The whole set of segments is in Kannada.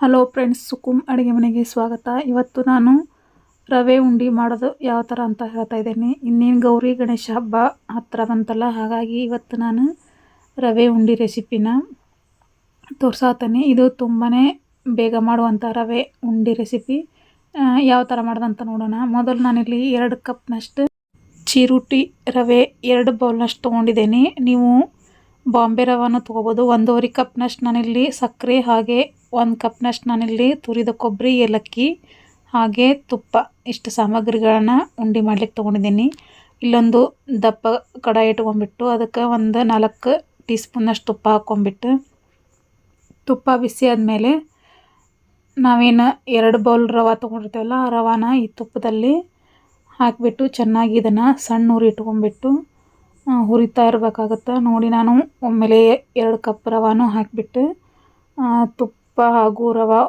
ಹಲೋ ಫ್ರೆಂಡ್ಸ್ ಸುಕುಮ್ ಅಡುಗೆ ಮನೆಗೆ ಸ್ವಾಗತ. ಇವತ್ತು ನಾನು ರವೆ ಉಂಡೆ ಮಾಡೋದು ಯಾವ ಥರ ಅಂತ ಹೇಳ್ತಾ ಇದ್ದೀನಿ. ಇನ್ನೇನು ಗೌರಿ ಗಣೇಶ ಹಬ್ಬ ಹತ್ತಿರ ಬಂತಲ್ಲ, ಹಾಗಾಗಿ ಇವತ್ತು ನಾನು ರವೆ ಉಂಡೆ ರೆಸಿಪಿನ ತೋರ್ಸಾತೇನೆ. ಇದು ತುಂಬಾ ಬೇಗ ಮಾಡುವಂಥ ರವೆ ಉಂಡೆ ರೆಸಿಪಿ. ಯಾವ ಥರ ಮಾಡೋದಂತ ನೋಡೋಣ. ಮೊದಲು ನಾನಿಲ್ಲಿ ಎರಡು ಕಪ್ನಷ್ಟು ಚಿರುಟಿ ರವೆ, ಎರಡು ಬೌಲ್ನಷ್ಟು ತೊಗೊಂಡಿದ್ದೀನಿ. ನೀವು ಬಾಂಬೆ ರವಾನು ತೊಗೋಬೋದು. ಒಂದೂವರೆ ಕಪ್ನಷ್ಟು ನಾನಿಲ್ಲಿ ಸಕ್ಕರೆ ಹಾಗೆ ಒಂದು ಕಪ್ನಷ್ಟು ನಾನಿಲ್ಲಿ ತುರಿದ ಕೊಬ್ಬರಿ ಏಲಕ್ಕಿ ಹಾಗೆ ತುಪ್ಪ. ಇಷ್ಟು ಸಾಮಗ್ರಿಗಳನ್ನು ಉಂಡೆ ಮಾಡ್ಲಿಕ್ಕೆ ತೊಗೊಂಡಿದ್ದೀನಿ. ಇಲ್ಲೊಂದು ದಪ್ಪ ಕಡಾಯಿ ಇಟ್ಕೊಂಡ್ಬಿಟ್ಟು ಅದಕ್ಕೆ ಒಂದು ನಾಲ್ಕು ಟೀ ಸ್ಪೂನಷ್ಟು ತುಪ್ಪ ಹಾಕ್ಕೊಂಬಿಟ್ಟು ತುಪ್ಪ ಬಿಸಿ ಆದಮೇಲೆ ನಾವೇನು ಎರಡು ಬೌಲ್ ರವೆ ತೊಗೊಂಡಿರ್ತೀವಲ್ಲ ಆ ರವಾನ ಈ ತುಪ್ಪದಲ್ಲಿ ಹಾಕಿಬಿಟ್ಟು ಚೆನ್ನಾಗಿ ಇದನ್ನು ಸಣ್ಣ ಉರಿ ಇಟ್ಕೊಂಡ್ಬಿಟ್ಟು ಹುರಿತಾ ಇರಬೇಕಾಗತ್ತೆ. ನೋಡಿ ನಾನು ಒಮ್ಮೆಲೆ ಎರಡು ಕಪ್ ರವಾನು ಹಾಕಿಬಿಟ್ಟು ತುಪ್ಪ ಹಾಗೂ ರವೆ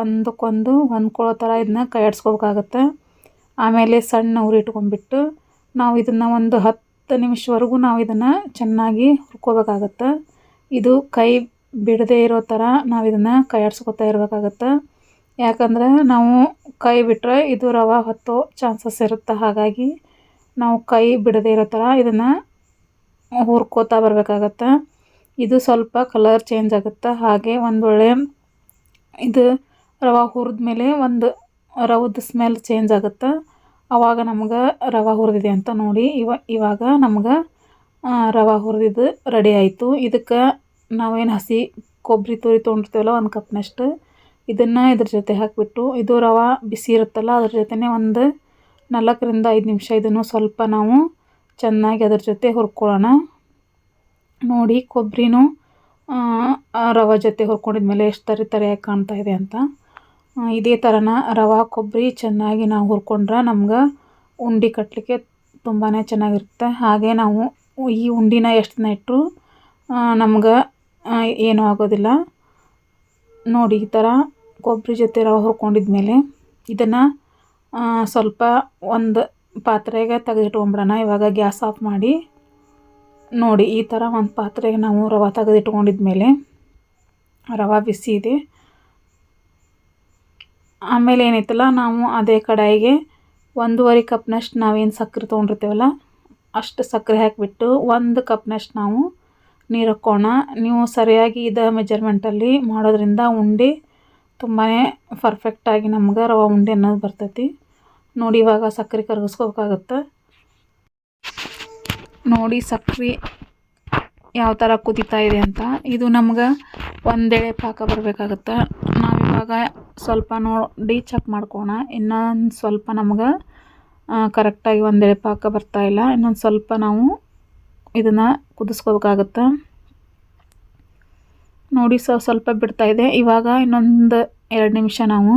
ಒಂದಕ್ಕೊಂದು ಹೊಂದ್ಕೊಳ್ಳೋ ಥರ ಇದನ್ನ ಕೈಯಾಡಿಸ್ಕೋಬೇಕಾಗತ್ತೆ. ಆಮೇಲೆ ಸಣ್ಣ ಉರಿ ಇಟ್ಕೊಂಡ್ಬಿಟ್ಟು ನಾವು ಇದನ್ನು ಒಂದು ಹತ್ತು ನಿಮಿಷವರೆಗೂ ನಾವು ಇದನ್ನು ಚೆನ್ನಾಗಿ ಹುರ್ಕೋಬೇಕಾಗತ್ತೆ. ಇದು ಕೈ ಬಿಡದೇ ಇರೋ ಥರ ನಾವು ಇದನ್ನು ಕೈಯಾಡ್ಸ್ಕೊತಾ ಇರಬೇಕಾಗತ್ತೆ. ಯಾಕಂದರೆ ನಾವು ಕೈ ಬಿಟ್ಟರೆ ಇದು ರವೆ ಹೊತ್ತೋ ಚಾನ್ಸಸ್ ಇರುತ್ತೆ. ಹಾಗಾಗಿ ನಾವು ಕೈ ಬಿಡದೇ ಇರೋ ಥರ ಇದನ್ನು ಹುರ್ಕೋತಾ ಬರಬೇಕಾಗತ್ತೆ. ಇದು ಸ್ವಲ್ಪ ಕಲರ್ ಚೇಂಜ್ ಆಗುತ್ತೆ. ಹಾಗೆ ಒಂದೊಳ್ಳೆ ಇದು ರವೆ ಹುರಿದ್ಮೇಲೆ ಒಂದು ರವದ ಸ್ಮೆಲ್ ಚೇಂಜ್ ಆಗುತ್ತೆ. ಆವಾಗ ನಮ್ಗೆ ರವೆ ಹುರಿದಿದೆ ಅಂತ ನೋಡಿ ಇವ, ಇವಾಗ ನಮ್ಗೆ ರವೆ ಹುರಿದಿದ್ದು ರೆಡಿ ಆಯಿತು. ಇದಕ್ಕೆ ನಾವೇನು ಹಸಿ ಕೊಬ್ಬರಿ ತುರಿ ತೊಗೊಂಡಿರ್ತೀವಲ್ಲ ಒಂದು ಕಪ್ನಷ್ಟು ಇದನ್ನು ಇದ್ರ ಜೊತೆ ಹಾಕಿಬಿಟ್ಟು, ಇದು ರವೆ ಬಿಸಿ ಇರುತ್ತಲ್ಲ, ಅದ್ರ ಜೊತೆನೇ ಒಂದು ನಾಲ್ಕರಿಂದ ಐದು ನಿಮಿಷ ಇದನ್ನು ಸ್ವಲ್ಪ ನಾವು ಚೆನ್ನಾಗಿ ಅದ್ರ ಜೊತೆ ಹುರ್ಕೊಳ್ಳೋಣ. ನೋಡಿ ಕೊಬ್ಬರಿನೂ ರವೆ ಜೊತೆ ಹುರ್ಕೊಂಡಿದ್ಮೇಲೆ ಎಷ್ಟು ತರಿ ತರಿಯಾಗಿ ಕಾಣ್ತಾ ಇದೆ ಅಂತ. ಇದೇ ಥರನ ರವೆ ಕೊಬ್ಬರಿ ಚೆನ್ನಾಗಿ ನಾವು ಹುರ್ಕೊಂಡ್ರೆ ನಮ್ಗೆ ಉಂಡೆ ಕಟ್ಟಲಿಕ್ಕೆ ತುಂಬಾ ಚೆನ್ನಾಗಿರುತ್ತೆ. ಹಾಗೆ ನಾವು ಈ ಉಂಡಿನ ಎಷ್ಟು ದಿನ ಇಟ್ಟರು ನಮ್ಗೆ ಏನೂ ಆಗೋದಿಲ್ಲ. ನೋಡಿ ಈ ಥರ ಕೊಬ್ಬರಿ ಜೊತೆ ರವೆ ಹುರ್ಕೊಂಡಿದ್ಮೇಲೆ ಇದನ್ನು ಸ್ವಲ್ಪ ಒಂದು ಪಾತ್ರೆಗೆ ತೆಗೆದಿಟ್ಕೊಂಬಿಡೋಣ. ಇವಾಗ ಗ್ಯಾಸ್ ಆಫ್ ಮಾಡಿ ನೋಡಿ, ಈ ಥರ ಒಂದು ಪಾತ್ರೆಗೆ ನಾವು ರವೆ ತೆಗೆದಿಟ್ಕೊಂಡಿದ್ಮೇಲೆ ರವೆ ಬಿಸಿ ಇದೆ. ಆಮೇಲೆ ಏನೈತಲ್ಲ ನಾವು ಅದೇ ಕಡಾಯಿಗೆ ಒಂದೂವರೆ ಕಪ್ನಷ್ಟು ನಾವೇನು ಸಕ್ಕರೆ ತೊಗೊಂಡಿರ್ತೀವಲ್ಲ, ಅಷ್ಟು ಸಕ್ಕರೆ ಹಾಕಿಬಿಟ್ಟು ಒಂದು ಕಪ್ನಷ್ಟು ನಾವು ನೀರು ಹಾಕೋಣ. ನೀವು ಸರಿಯಾಗಿ ಇದ ಮೆಜರ್ಮೆಂಟಲ್ಲಿ ಮಾಡೋದ್ರಿಂದ ಉಂಡೆ ತುಂಬಾ ಪರ್ಫೆಕ್ಟಾಗಿ ನಮ್ಗೆ ರವೆ ಉಂಡೆ ಅನ್ನೋದು ಬರ್ತೈತಿ. ನೋಡಿ, ಇವಾಗ ಸಕ್ಕರೆ ಕರಗಿಸ್ಕೋಬೇಕಾಗತ್ತೆ. ನೋಡಿ ಸಕ್ಕರೆ ಯಾವ ಥರ ಕುದೀತಾ ಇದೆ ಅಂತ. ಇದು ನಮ್ಗೆ ಒಂದೆಳೆ ಪಾಕ ಬರಬೇಕಾಗತ್ತೆ. ನಾವಿವಾಗ ಸ್ವಲ್ಪ ನೋಡಿ ಚೆಕ್ ಮಾಡ್ಕೋಣ. ಇನ್ನೊಂದು ಸ್ವಲ್ಪ ನಮ್ಗೆ ಕರೆಕ್ಟಾಗಿ ಒಂದೆಳೆ ಪಾಕ ಬರ್ತಾ ಇಲ್ಲ. ಇನ್ನೊಂದು ಸ್ವಲ್ಪ ನಾವು ಇದನ್ನು ಕುದಿಸ್ಕೋಬೇಕಾಗತ್ತೆ. ನೋಡಿ ಸೊ, ಸ್ವಲ್ಪ ಬಿಡ್ತಾ ಇದೆ. ಇವಾಗ ಇನ್ನೊಂದು ಎರಡು ನಿಮಿಷ ನಾವು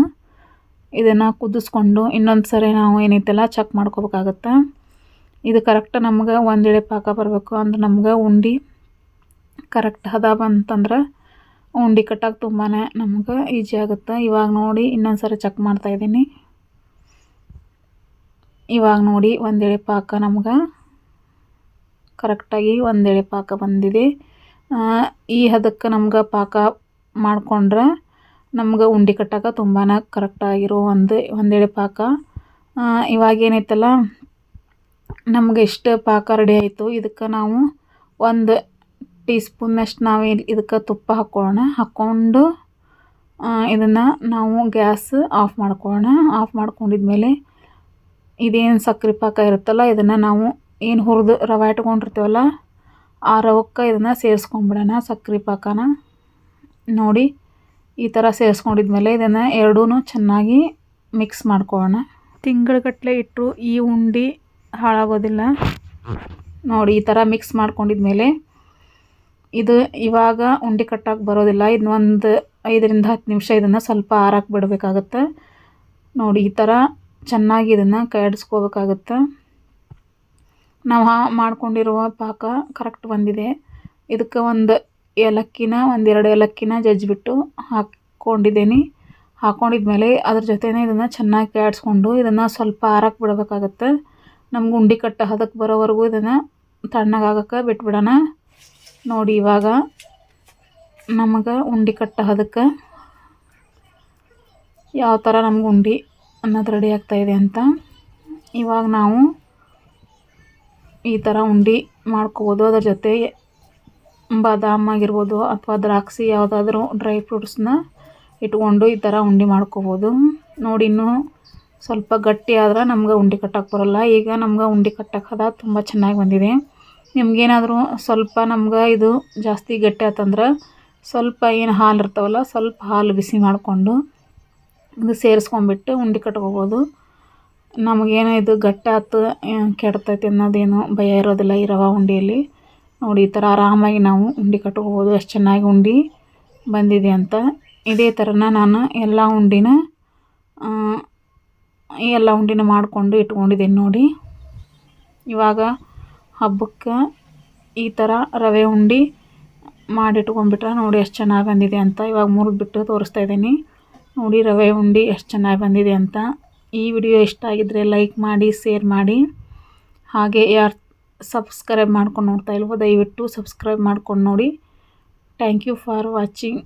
ಇದನ್ನು ಕುದಿಸ್ಕೊಂಡು ಇನ್ನೊಂದು ಸರಿ ನಾವು ಏನೈತೆಲ್ಲ ಚೆಕ್ ಮಾಡ್ಕೋಬೇಕಾಗತ್ತೆ. ಇದು ಕರೆಕ್ಟ್ ನಮ್ಗೆ ಒಂದೆಳೆ ಪಾಕ ಬರಬೇಕು. ಅಂದ್ರೆ ನಮ್ಗೆ ಉಂಡೆ ಕರೆಕ್ಟ್ ಹದ ಬಂತಂದ್ರೆ ಉಂಡೆ ಕಟ್ಟಕ್ಕೆ ತುಂಬಾ ನಮ್ಗೆ ಈಜಿ ಆಗುತ್ತೆ. ಇವಾಗ ನೋಡಿ ಇನ್ನೊಂದು ಸರಿ ಚೆಕ್ ಮಾಡ್ತಾಯಿದ್ದೀನಿ ಇವಾಗ ನೋಡಿ ಒಂದೆಳೆ ಪಾಕ ನಮ್ಗೆ ಕರೆಕ್ಟಾಗಿ ಒಂದೆಳೆ ಪಾಕ ಬಂದಿದೆ. ಈ ಹದಕ್ಕೆ ನಮ್ಗೆ ಪಾಕ ಮಾಡಿಕೊಂಡ್ರೆ ನಮ್ಗೆ ಉಂಡೆ ಕಟ್ಟಕ್ಕೆ ತುಂಬಾ ಕರೆಕ್ಟಾಗಿರೋ ಒಂದು ಒಂದೆಳೆ ಪಾಕ. ಇವಾಗ ಏನೈತಲ್ಲ ನಮ್ಗೆ ಎಷ್ಟು ಪಾಕ ರೆಡಿ ಆಯಿತು. ಇದಕ್ಕೆ ನಾವು ಒಂದು ಟೀ ಸ್ಪೂನ್ನಷ್ಟು ನಾವು ಇದಕ್ಕೆ ತುಪ್ಪ ಹಾಕ್ಕೊಳ್ಳೋಣ. ಹಾಕ್ಕೊಂಡು ಇದನ್ನು ನಾವು ಗ್ಯಾಸ್ ಆಫ್ ಮಾಡ್ಕೊಳ್ಳೋಣ. ಆಫ್ ಮಾಡ್ಕೊಂಡಿದ್ಮೇಲೆ ಇದೇನು ಸಕ್ಕರೆ ಪಾಕ ಇರುತ್ತಲ್ಲ, ಇದನ್ನು ನಾವು ಏನು ಹುರಿದು ರವೆ ಇಟ್ಕೊಂಡಿರ್ತೀವಲ್ಲ, ಆ ರವಕ್ಕೆ ಇದನ್ನು ಸೇರಿಸ್ಕೊಂಬಿಡೋಣ ಸಕ್ಕರೆ ಪಾಕನ. ನೋಡಿ, ಈ ಥರ ಸೇರಿಸ್ಕೊಂಡಿದ್ಮೇಲೆ ಇದನ್ನು ಎರಡೂ ಚೆನ್ನಾಗಿ ಮಿಕ್ಸ್ ಮಾಡ್ಕೊಳ್ಳೋಣ. ತಿಂಗಳಗಟ್ಟಲೆ ಇಟ್ಟರು ಈ ಉಂಡೆ ಹಾಳಾಗೋದಿಲ್ಲ. ನೋಡಿ, ಈ ಥರ ಮಿಕ್ಸ್ ಮಾಡ್ಕೊಂಡಿದ್ಮೇಲೆ ಇದು ಇವಾಗ ಉಂಡೆ ಕಟ್ಟಕ್ಕೆ ಬರೋದಿಲ್ಲ. ಇದನ್ನ ಒಂದು ಐದರಿಂದ ಹತ್ತು ನಿಮಿಷ ಇದನ್ನು ಸ್ವಲ್ಪ ಆರಕ್ಕೆ ಬಿಡಬೇಕಾಗತ್ತೆ. ನೋಡಿ, ಈ ಥರ ಚೆನ್ನಾಗಿ ಇದನ್ನು ಕೈಯಾಡಿಸ್ಕೋಬೇಕಾಗತ್ತೆ. ನಾವು ಮಾಡ್ಕೊಂಡಿರುವ ಪಾಕ ಕರೆಕ್ಟ್ ಬಂದಿದೆ. ಇದಕ್ಕೆ ಒಂದು ಏಲಕ್ಕಿನ ಒಂದೆರಡು ಏಲಕ್ಕಿನ ಜಜ್ಜಿಬಿಟ್ಟು ಹಾಕ್ಕೊಂಡಿದ್ದೀನಿ ಹಾಕ್ಕೊಂಡಿದ್ಮೇಲೆ ಅದ್ರ ಜೊತೆನೇ ಇದನ್ನು ಚೆನ್ನಾಗಿ ಕೈಯಾಡಿಸ್ಕೊಂಡು ಇದನ್ನು ಸ್ವಲ್ಪ ಆರಕ್ಕೆ ಬಿಡಬೇಕಾಗತ್ತೆ. ನಮ್ಗೆ ಉಂಡೆ ಕಟ್ಟ ಹದಕ್ಕೆ ಬರೋವರೆಗೂ ಇದನ್ನು ತಣ್ಣಗಾಗಕ್ಕೆ ಬಿಟ್ಬಿಡೋಣ. ನೋಡಿ ಇವಾಗ ನಮಗೆ ಉಂಡೆ ಕಟ್ಟ ಹದಕ್ಕೆ ಯಾವ ಥರ ನಮ್ಗೆ ಉಂಡೆ ಅನ್ನೋದು ರೆಡಿ ಆಗ್ತಾಯಿದೆ ಅಂತ. ಇವಾಗ ನಾವು ಈ ಥರ ಉಂಡೆ ಮಾಡ್ಕೋಬೋದು. ಅದ್ರ ಜೊತೆ ಬಾದಾಮ್ ಆಗಿರ್ಬೋದು ಅಥವಾ ದ್ರಾಕ್ಷಿ ಯಾವುದಾದ್ರೂ ಡ್ರೈ ಫ್ರೂಟ್ಸ್ನ ಇಟ್ಕೊಂಡು ಈ ಥರ ಉಂಡೆ ಮಾಡ್ಕೋಬೋದು. ನೋಡಿ ಇನ್ನೂ ಸ್ವಲ್ಪ ಗಟ್ಟಿ ಆದ್ರೆ ನಮ್ಗೆ ಉಂಡೆ ಕಟ್ಟಕ್ಕೆ ಬರೋಲ್ಲ. ಈಗ ನಮ್ಗೆ ಉಂಡೆ ಕಟ್ಟಕ್ಕೆ ಅದ ತುಂಬ ಚೆನ್ನಾಗಿ ಬಂದಿದೆ. ನಿಮ್ಗೇನಾದರೂ ಸ್ವಲ್ಪ ನಮ್ಗೆ ಇದು ಜಾಸ್ತಿ ಗಟ್ಟಿ ಆತಂದ್ರೆ ಸ್ವಲ್ಪ ಏನು ಹಾಲು ಇರ್ತಾವಲ್ಲ, ಸ್ವಲ್ಪ ಹಾಲು ಬಿಸಿ ಮಾಡಿಕೊಂಡು ಇದು ಸೇರಿಸ್ಕೊಂಬಿಟ್ಟು ಉಂಡೆ ಕಟ್ಕೋಬೋದು ನಮಗೇನು ಇದು ಗಟ್ಟಿ ಆತು ಕೆಡ್ತೈತಿ ಅನ್ನೋದೇನು ಭಯ ಇರೋದಿಲ್ಲ ಈ ರವೆ ಉಂಡೆಯಲ್ಲಿ. ನೋಡಿ, ಈ ಥರ ಆರಾಮಾಗಿ ನಾವು ಉಂಡೆ ಕಟ್ಕೋಬೋದು ಎಷ್ಟು ಚೆನ್ನಾಗಿ ಉಂಡೆ ಬಂದಿದೆ ಅಂತ. ಇದೇ ಥರನ ನಾನು ಎಲ್ಲ ಉಂಡೆನ ಎಲ್ಲ ಉಂಡೆನ ಮಾಡಿಕೊಂಡು ಇಟ್ಕೊಂಡಿದ್ದೀನಿ ನೋಡಿ. ಇವಾಗ ಹಬ್ಬಕ್ಕೆ ಈ ಥರ ರವೆ ಉಂಡೆ ಮಾಡಿಟ್ಕೊಂಡ್ಬಿಟ್ರೆ ನೋಡಿ ಎಷ್ಟು ಚೆನ್ನಾಗಿ ಬಂದಿದೆ ಅಂತ. ಇವಾಗ ಮುರಿದ್ಬಿಟ್ಟು ತೋರಿಸ್ತಾ ಇದ್ದೀನಿ. ನೋಡಿ ರವೆ ಉಂಡೆ ಎಷ್ಟು ಚೆನ್ನಾಗಿ ಬಂದಿದೆ ಅಂತ. ಈ ವಿಡಿಯೋ ಇಷ್ಟ ಆಗಿದ್ದರೆ ಲೈಕ್ ಮಾಡಿ, ಶೇರ್ ಮಾಡಿ. ಹಾಗೆ ಯಾರು ಸಬ್ಸ್ಕ್ರೈಬ್ ಮಾಡ್ಕೊಂಡು ನೋಡ್ತಾ ಇಲ್ವೋ ದಯವಿಟ್ಟು ಸಬ್ಸ್ಕ್ರೈಬ್ ಮಾಡ್ಕೊಂಡು ನೋಡಿ. Thank you for watching.